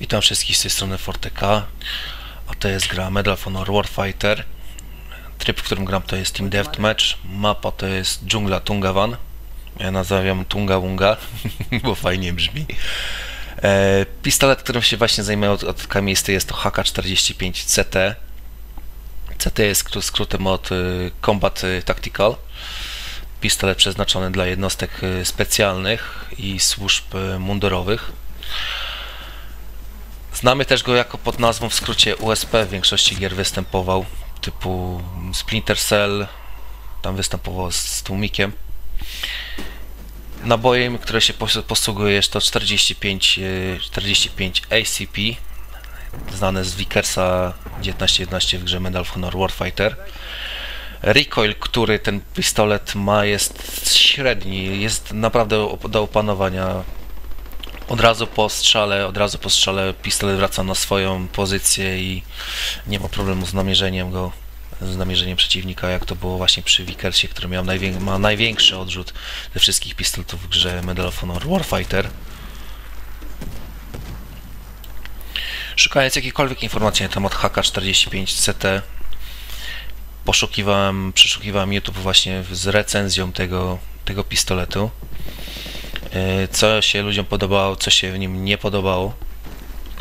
Witam wszystkich z tej strony Forteka, a to jest gra Medal of Honor Warfighter. Tryb, w którym gram to jest Team Deathmatch, mapa to jest dżungla Tungavan. Ja nazyvam Tunga Wunga, bo fajnie brzmi. E, pistolet, którym się właśnie zajmuję od, od jest to HK-45CT. CT jest skró- skrótem od y, Combat Tactical. Pistolet przeznaczony dla jednostek y, specjalnych i służb y, mundurowych. Znamy też go jako pod nazwą w skrócie USP. W większości gier występował, typu Splinter Cell, tam występował z, z tłumikiem. Nabojem, które się pos- posługuje jest to 45, y, 45 ACP, znane z Vickersa 1911 w grze Medal of Honor Warfighter. Recoil, który ten pistolet ma jest średni, jest naprawdę do opanowania od razu po strzale, od razu po strzale pistolet wraca na swoją pozycję i nie ma problemu z namierzeniem go, z namierzeniem przeciwnika, jak to było właśnie przy Vickersie, który miał najwię- ma największy odrzut ze wszystkich pistoletów w grze Medal of Honor Warfighter. Szukając jakiejkolwiek informacji na temat HK45CT, poszukiwałem, przeszukiwałem YouTube właśnie z recenzją tego, tego pistoletu. E, co się ludziom podobało, co się w nim nie podobało.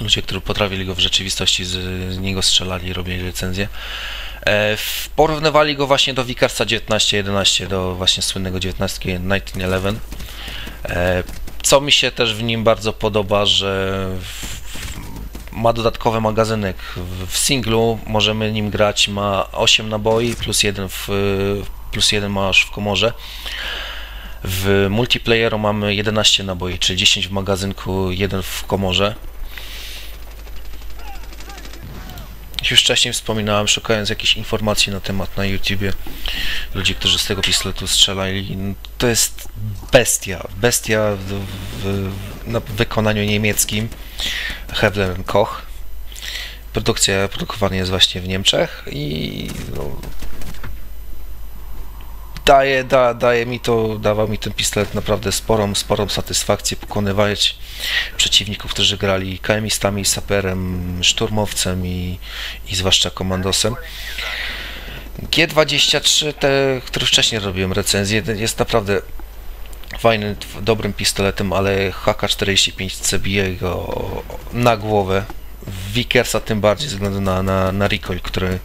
Ludzie, którzy potrafili go w rzeczywistości z, z niego strzelali, robili recenzję. E, Porównywali go właśnie do Vicarsa 1911, do właśnie słynnego 19 1911. E, Co mi się też w nim bardzo podoba, że ma dodatkowy magazynek. W- W singlu możemy nim grać, ma 8 naboi plus jeden w, plus jeden masz w komorze. W multiplayeru mamy 11 naboi, czyli 10 w magazynku, 1 w komorze. Już wcześniej wspominałem, szukając jakichś informacji na temat na YouTubie, ludzi, którzy z tego pistoletu strzelali, to jest bestia, bestia w, w, na wykonaniu niemieckim, Hewler Koch. Produkcja, produkowany jest właśnie w Niemczech i no, daje, da, daje mi to, dawał mi ten pistolet naprawdę sporą, sporą satysfakcję pokonywać przeciwników, którzy grali KM-istami, saperem, szturmowcem i, i zwłaszcza komandosem. G23, te, wcześniej robiłem recenzję, jest naprawdę fajnym, dobrym pistoletem, ale HK45C bije go na głowę. Vickersa tym bardziej ze względu na, na, na recoil, który,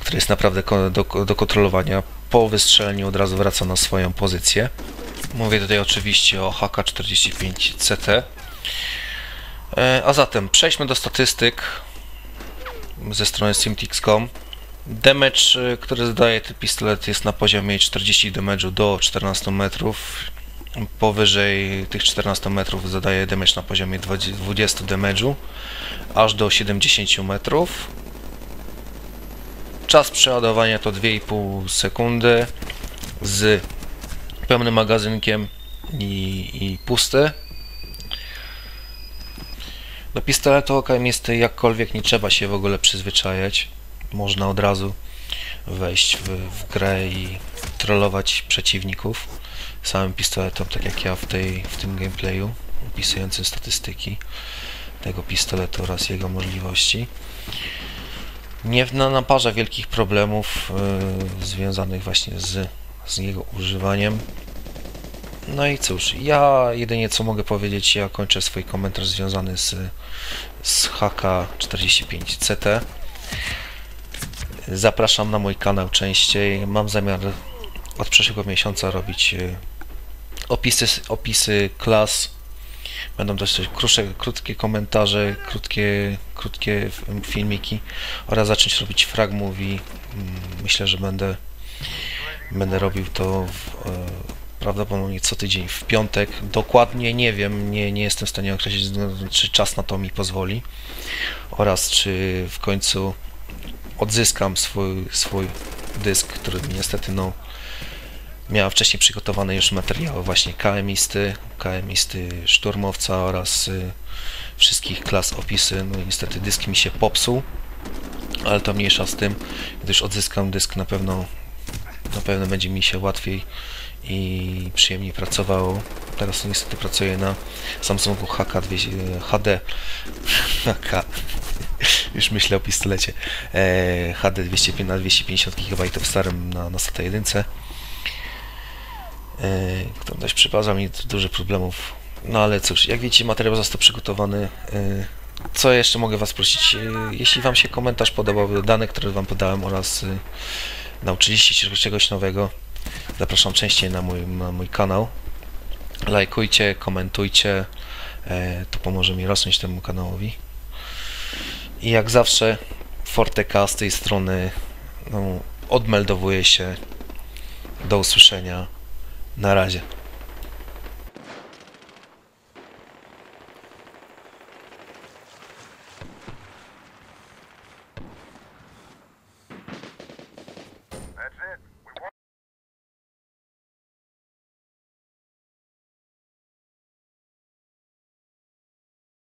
który jest naprawdę do, do kontrolowania. Po wystrzeleniu od razu wraca na swoją pozycję. Mówię tutaj oczywiście o HK45CT. E, A zatem przejdźmy do statystyk ze strony simtix.com. Damage, e, który zdaje ten pistolet jest na poziomie 40 damage'u do 14 metrów. Powyżej tych 14 metrów zadaje damage na poziomie 20 20 damage'u aż do 70 metrów. Czas przeładowania to 2,5 sekundy z pełnym magazynkiem i, i pusty. Do pistoletu OKM jest jakkolwiek nie trzeba się w ogóle przyzwyczajać. Można od razu wejść w, w grę i trollować przeciwników samym pistoletem, tak jak ja w, tej, w tym gameplayu opisującym statystyki tego pistoletu oraz jego możliwości. Nie na- naparza wielkich problemów y, związanych właśnie z, z jego używaniem. No i cóż, ja jedynie co mogę powiedzieć, ja kończę swój komentarz związany z, z HK45CT. Zapraszam na mój kanał częściej. Mam zamiar od przyszłego miesiąca robić y, opisy, opisy klas. Będą też coś krótsze, krótkie komentarze, krótkie, krótkie filmiki oraz zacząć robić frag. Mm, Myślę, że będę, będę robił to w, e, prawdopodobnie co tydzień w piątek. Dokładnie nie wiem, nie, nie jestem w stanie określić, czy czas na to mi pozwoli oraz czy w końcu odzyskam swój, swój dysk, który niestety no, miałem wcześniej przygotowane już materiały właśnie KM-isty, KM-isty szturmowca oraz y, wszystkich klas opisy. No niestety dysk mi się popsuł, ale to mniejsza z tym, gdyż odzyskam dysk na pewno na pewno będzie mi się łatwiej i przyjemniej pracowało. Teraz niestety pracuję na Samsungu HK 200, HD HK już myślę o pistolecie e, HD 200 na 250 GB w starym na, na SATA 1 który dość mi dużo problemów no ale cóż, jak widzicie materiał został przygotowany e, co jeszcze mogę Was prosić? E, Jeśli Wam się komentarz podobał, dane, które Wam podałem oraz e, nauczyliście się czegoś nowego, zapraszam częściej na mój, na mój kanał. Lajkujcie, komentujcie, to pomoże mi rosnąć temu kanałowi. I jak zawsze Forteka z tej strony no, odmeldowuje się. Do usłyszenia. Na razie.